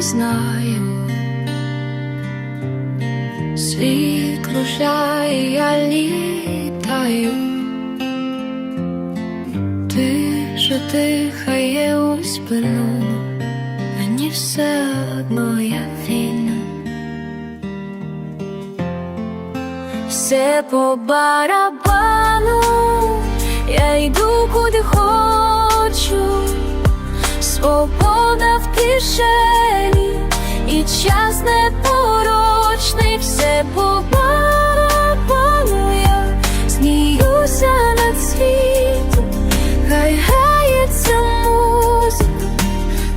не знаю. Світ кружляє, я літаю. Тиша дихає у спину, мені все одно я вільна. Все по барабану, я йду куди хочу, кишені, і час непорочний, все по барабану, я сміюся над світом, хай грається музика,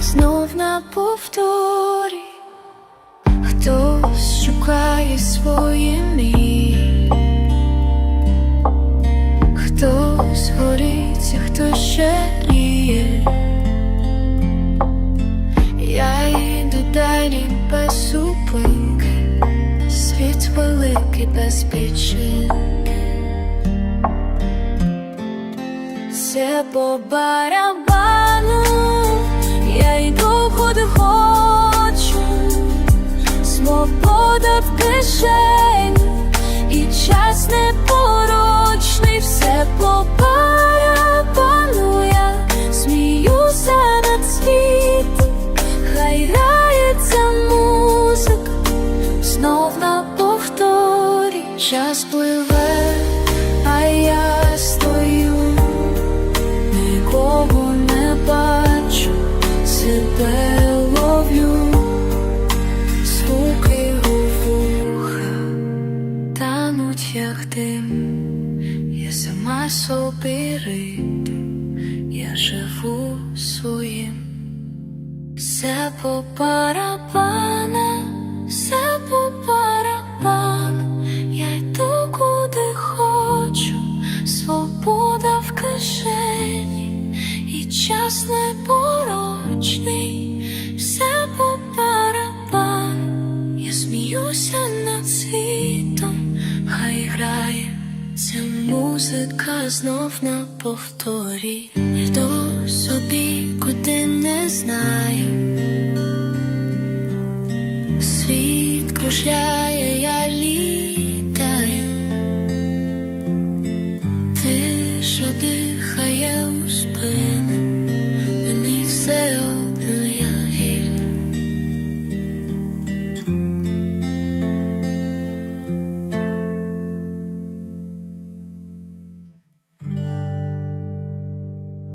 знов на повторі. Хтось шукає своє без підчинки. Все по барабану, я йду куди хочу. Свобода в кишені час пливе, а я стою, нікого не бачу, себе ловлю. Звуки у вуха тануть, як дим, я сама собі ритм, я живу своїм, все по барабана, музика знов на повторі, йду собі, куди не знаю. Світ кружляє,